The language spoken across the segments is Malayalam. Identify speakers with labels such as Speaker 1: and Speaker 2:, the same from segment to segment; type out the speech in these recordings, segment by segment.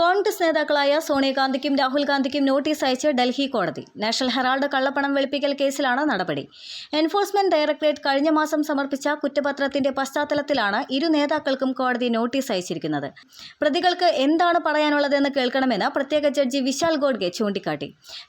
Speaker 1: കോൺഗ്രസ് നേതാക്കളായ സോണിയാഗാന്ധിക്കും രാഹുൽ ഗാന്ധിക്കും നോട്ടീസ് അയച്ച് ഡൽഹി കോടതി. നാഷണൽ ഹെറാൾഡ് കള്ളപ്പണം വെളുപ്പിക്കൽ കേസിലാണ് നടപടി. എൻഫോഴ്സ്മെന്റ് ഡയറക്ടറേറ്റ് കഴിഞ്ഞ മാസം സമർപ്പിച്ച കുറ്റപത്രത്തിന്റെ പശ്ചാത്തലത്തിലാണ് ഇരു നേതാക്കൾക്കും കോടതി നോട്ടീസ് അയച്ചിരിക്കുന്നത്. പ്രതികൾക്ക് എന്താണ് പറയാനുള്ളതെന്ന് കേൾക്കണമെന്ന് പ്രത്യേക ജഡ്ജി വിശാൽ ഗോഡ്ഗെ ചൂണ്ടിക്കാട്ടി.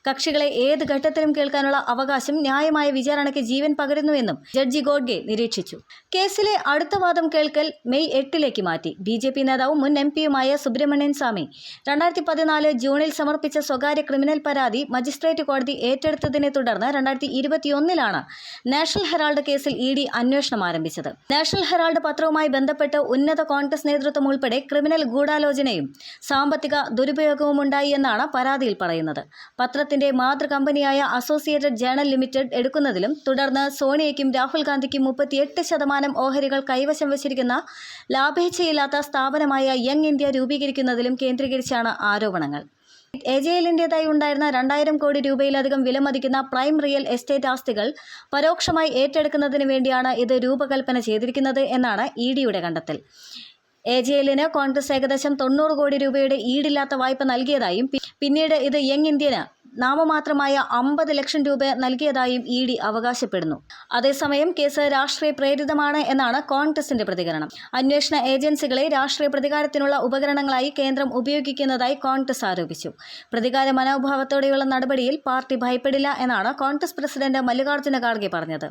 Speaker 1: കക്ഷികളെ ഏത് ഘട്ടത്തിലും കേൾക്കാനുള്ള അവകാശം ന്യായമായ വിചാരണയ്ക്ക് ജീവൻ പകരുന്നുവെന്നും ജഡ്ജി ഗോഡ്ഗെ നിരീക്ഷിച്ചു. കേസിലെ അടുത്ത വാദം കേൾക്കൽ മെയ് എട്ടിലേക്ക് മാറ്റി. ബി നേതാവും മുൻ എം പിയുമായ സുബ്രഹ്മണ്യൻ സ്വാമി രണ്ടായിരത്തി പതിനാല് ജൂണിൽ സമർപ്പിച്ച സ്വകാര്യ ക്രിമിനൽ പരാതി മജിസ്ട്രേറ്റ് കോടതി ഏറ്റെടുത്തതിനെ തുടർന്ന് രണ്ടായിരത്തി ഇരുപത്തിയൊന്നിലാണ് നാഷണൽ ഹെറാൾഡ് കേസിൽ ഇ ഡി അന്വേഷണം ആരംഭിച്ചത്. നാഷണൽ ഹെറാൾഡ് പത്രവുമായി ബന്ധപ്പെട്ട് ഉന്നത കോൺഗ്രസ് നേതൃത്വം ഉൾപ്പെടെ ക്രിമിനൽ ഗൂഢാലോചനയും സാമ്പത്തിക ദുരുപയോഗവും ഉണ്ടായി എന്നാണ് പരാതിയിൽ പറയുന്നത്. പത്രത്തിന്റെ മാതൃകമ്പനിയായ അസോസിയേറ്റഡ് ജേണൽ ലിമിറ്റഡ് എടുക്കുന്നതിലും തുടർന്ന് സോണിയയ്ക്കും രാഹുൽ ഗാന്ധിക്കും മുപ്പത്തിയെട്ട് ശതമാനം ഓഹരികൾ കൈവശം വച്ചിരിക്കുന്ന ലാഭേച്ഛയില്ലാത്ത സ്ഥാപനമായ യങ് ഇന്ത്യ രൂപീകരിക്കുന്നതിലും കേന്ദ്രീകരിച്ചാണ് ആരോപണങ്ങൾ. എ ജെ എല്ലിന്റെതായി ഉണ്ടായിരുന്ന രണ്ടായിരം കോടി രൂപയിലധികം വിലമതിക്കുന്ന പ്രൈം റിയൽ എസ്റ്റേറ്റ് ആസ്തികൾ പരോക്ഷമായി ഏറ്റെടുക്കുന്നതിന് വേണ്ടിയാണ് ഇത് രൂപകൽപ്പന ചെയ്തിരിക്കുന്നത് എന്നാണ് ഇ ഡിയുടെ കണ്ടെത്തൽ. എ ജെ എല്ലിന് കോൺഗ്രസ് ഏകദേശം തൊണ്ണൂറ് കോടി രൂപയുടെ ഈടില്ലാത്ത വായ്പ നൽകിയതായും പിന്നീട് ഇത് യങ് ഇന്ത്യന് നാമമാത്രമായ അമ്പത് ലക്ഷം രൂപ നൽകിയതായും ഇ ഡി അവകാശപ്പെടുന്നു. അതേസമയം കേസ് രാഷ്ട്രീയ പ്രേരിതമാണ് എന്നാണ് കോൺഗ്രസിന്റെ പ്രതികരണം. അന്വേഷണ ഏജൻസികളെ രാഷ്ട്രീയ പ്രതികാരത്തിനുള്ള ഉപകരണങ്ങളായി കേന്ദ്രം ഉപയോഗിക്കുന്നതായി കോൺഗ്രസ് ആരോപിച്ചു. പ്രതികാര മനോഭാവത്തോടെയുള്ള നടപടിയിൽ പാർട്ടി ഭയപ്പെടില്ല എന്നാണ് കോൺഗ്രസ് പ്രസിഡന്റ് മല്ലികാർജുന ഖാർഗെ പറഞ്ഞത്.